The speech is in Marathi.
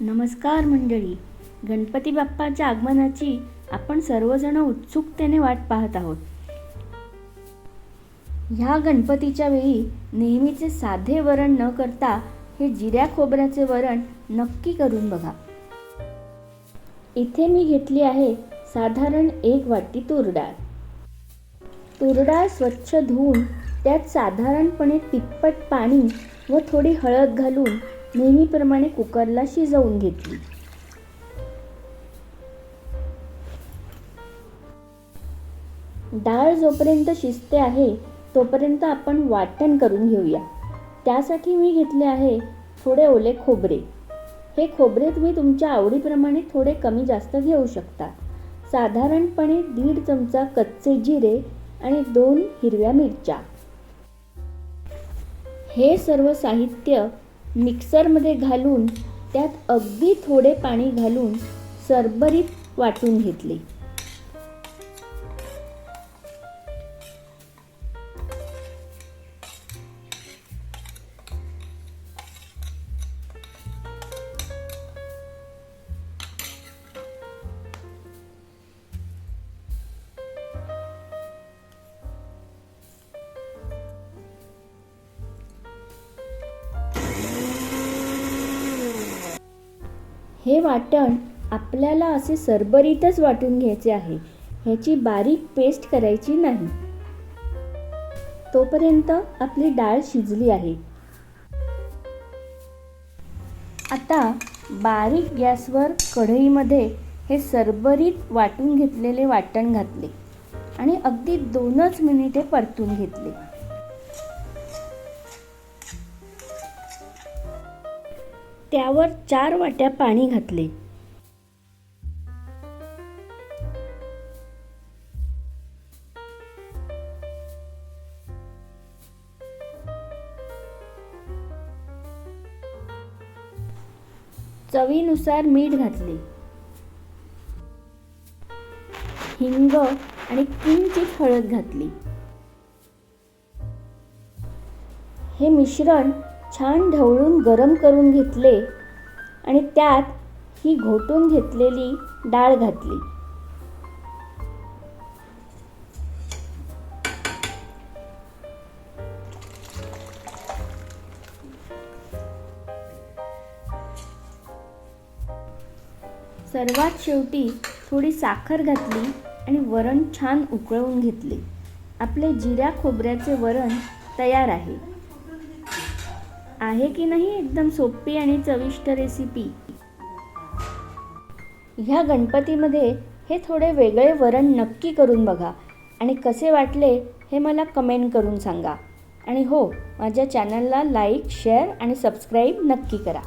नमस्कार मंडळी. गणपती बाप्पाच्या आगमनाची आपण सर्वजण उत्सुकतेने वाट पाहत आहोत. ह्या गणपतीच्या वेळी नेहमीचे साधे वरण न करता हे जिऱ्या खोबऱ्याचे वरण नक्की करून बघा. इथे मी घेतली आहे साधारण एक वाटी तूर डाळ तूर डाळ स्वच्छ धुवून त्यात साधारणपणे तिप्पट पाणी व थोडी हळद घालून नेहमीप्रमाणे कुकरला शिजवून घेतली. डाळ जोपर्यंत शिजते आहे तोपर्यंत आपण वाटण करून घेऊया. त्यासाठी मी घेतले आहे थोडे ओले खोबरे. हे खोबरे तुम्ही तुमच्या आवडीप्रमाणे थोडे कमी जास्त घेऊ शकता. साधारणपणे दीड चमचा कच्चे जिरे आणि दोन हिरव्या मिरच्या. हे सर्व साहित्य मिक्सरमध्ये घालून त्यात अगदी थोडे पाणी घालून सरबरीत वाटून घेतले. हे वाटण आपल्याला असे सरबरीतच वाटून घ्यायचे आहे ह्याची बारीक पेस्ट करायची नाही. तोपर्यंत आपली डाळ शिजली आहे. आता बारीक गॅसवर कढईमध्ये हे सरबरीत वाटून घेतलेले वाटण घातले आणि अगदी दोनच मिनिटे परतून घेतले. त्यावर चार वाट्या पाणी घातले. चवीनुसार मीठ घातले. हिंग आणि किंचित हळद घातली. हे मिश्रण छान ढवळून गरम करून घेतले आणि त्यात ही घोटून घेतलेली डाळ घातली. सर्वात शेवटी थोडी साखर घातली आणि वरण छान उकळवून घेतले. आपले जिऱ्या खोबऱ्याचे वरण तयार आहे. आहे की नाही एकदम सोपी आणि चविष्ट रेसिपी ह्या गणपतीमध्ये हे थोडे वेगळे वरण नक्की करून बघा. आणि कसे वाटले हे मला कमेंट करून सांगा. आणि हो माझ्या चॅनलला लाईक शेअर आणि सबस्क्राईब नक्की करा.